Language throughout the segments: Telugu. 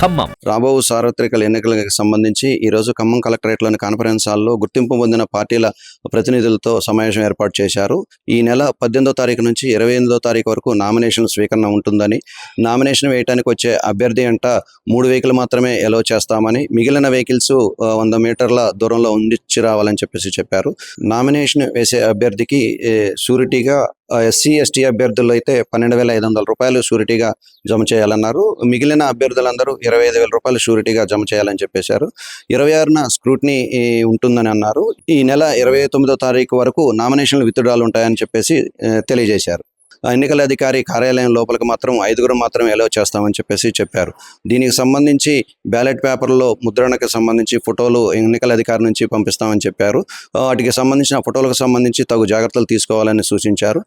ఖమ్మం. రాబో సార్వత్రిక ఎన్నికలకు సంబంధించి ఈ రోజు ఖమ్మం కలెక్టరేట్లోని కాన్ఫరెన్స్ హాల్లో గుర్తింపు పొందిన పార్టీల ప్రతినిధులతో సమావేశం ఏర్పాటు చేశారు. ఈ నెల పద్దెనిమిదో తారీఖు నుంచి ఇరవై ఎనిమిదో తారీఖు వరకు నామినేషన్ స్వీకరణ ఉంటుందని నామినేషన్ వేయడానికి వచ్చే అభ్యర్థి అంట మూడు వెహికల్ మాత్రమే ఎలో చేస్తామని మిగిలిన వెహికల్స్ వంద మీటర్ల దూరంలో ఉండిచ్చి రావాలని చెప్పేసి చెప్పారు. నామినేషన్ వేసే అభ్యర్థికి ఏ, షూరిటీగా ఎస్సీ ఎస్టీ అభ్యర్థులు అయితే పన్నెండు వేల ఐదు వందల రూపాయలు షూరిటీగా జమ చేయాలన్నారు. మిగిలిన అభ్యర్థులందరూ ఇరవై ఐదు వేల రూపాయలు షూరిటీగా జమ చేయాలని చెప్పేశారు. ఇరవై ఆరున స్క్రూటినీ ఈ, ఉంటుందని అన్నారు. ఈ నెల ఇరవై తొమ్మిదో తారీఖు వరకు నామినేషన్లు విత్డ్రాలు ఉంటాయని చెప్పేసి తెలియజేశారు. ఎన్నికల అధికారి కార్యాలయం లోపలికి మాత్రం ఐదుగురు మాత్రం ఎలో చేస్తామని చెప్పేసి చెప్పారు. దీనికి సంబంధించి బ్యాలెట్ పేపర్లో ముద్రణకు సంబంధించి ఫోటోలు ఎన్నికల అధికారి నుంచి పంపిస్తామని చెప్పారు. వాటికి సంబంధించిన ఫోటోలకు సంబంధించి తగు జాగ్రత్తలు తీసుకోవాలని సూచించారు.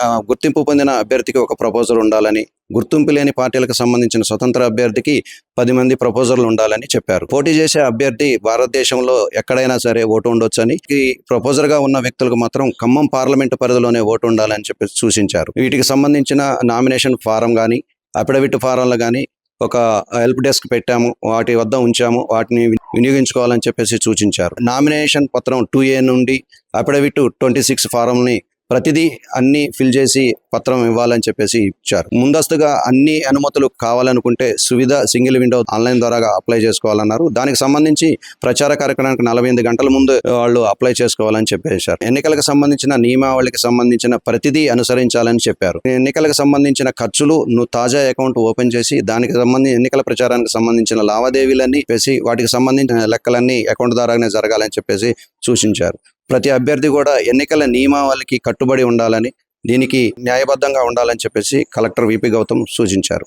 ఆ, గుర్తింపు పొందిన అభ్యర్థికి ఒక ప్రపోజల్ ఉండాలని గుర్తింపు లేని పార్టీలకు సంబంధించిన స్వతంత్ర అభ్యర్థికి పది మంది ప్రపోజర్లు ఉండాలని చెప్పారు. పోటీ చేసే అభ్యర్థి భారతదేశంలో ఎక్కడైనా సరే ఓటు ఉండొచ్చని ఈ ప్రపోజర్గా ఉన్న వ్యక్తులకు మాత్రం ఖమ్మం పార్లమెంటు పరిధిలోనే ఓటు ఉండాలని చెప్పి సూచించారు. వీటికి సంబంధించిన నామినేషన్ ఫారం కానీ అఫిడవిట్ ఫారంలు కానీ ఒక హెల్ప్ డెస్క్ పెట్టాము వాటి వద్ద ఉంచాము వాటిని వినియోగించుకోవాలని చెప్పేసి సూచించారు. నామినేషన్ పత్రం టూ ఏ నుండి అఫిడవిట్ ట్వంటీ సిక్స్ ఫారంని ప్రతిదీ అన్ని ఫిల్ చేసి పత్రం ఇవ్వాలని చెప్పేసి ఇచ్చారు. ముందస్తుగా అన్ని అనుమతులు కావాలనుకుంటే సువిధ సింగిల్ విండో ఆన్లైన్ ద్వారా అప్లై చేసుకోవాలన్నారు. దానికి సంబంధించి ప్రచార కార్యక్రమానికి నలభై ఎనిమిది గంటల ముందు వాళ్ళు అప్లై చేసుకోవాలని చెప్పేశారు. ఎన్నికలకు సంబంధించిన నియమావళికి సంబంధించిన ప్రతిదీ అనుసరించాలని చెప్పారు. ఎన్నికలకు సంబంధించిన ఖర్చులు నువ్వు తాజా అకౌంట్ ఓపెన్ చేసి దానికి సంబంధించి ఎన్నికల ప్రచారానికి సంబంధించిన లావాదేవీలన్నీ వేసి వాటికి సంబంధించిన లెక్కలన్నీ అకౌంట్ ద్వారానే జరగాలని చెప్పేసి సూచించారు. ప్రతి అభ్యర్థి కూడా ఎన్నికల నియమావళికి కట్టుబడి ఉండాలని దీనికి న్యాయబద్ధంగా ఉండాలని చెప్పేసి కలెక్టర్ విపి గౌతమ్ సూచించారు.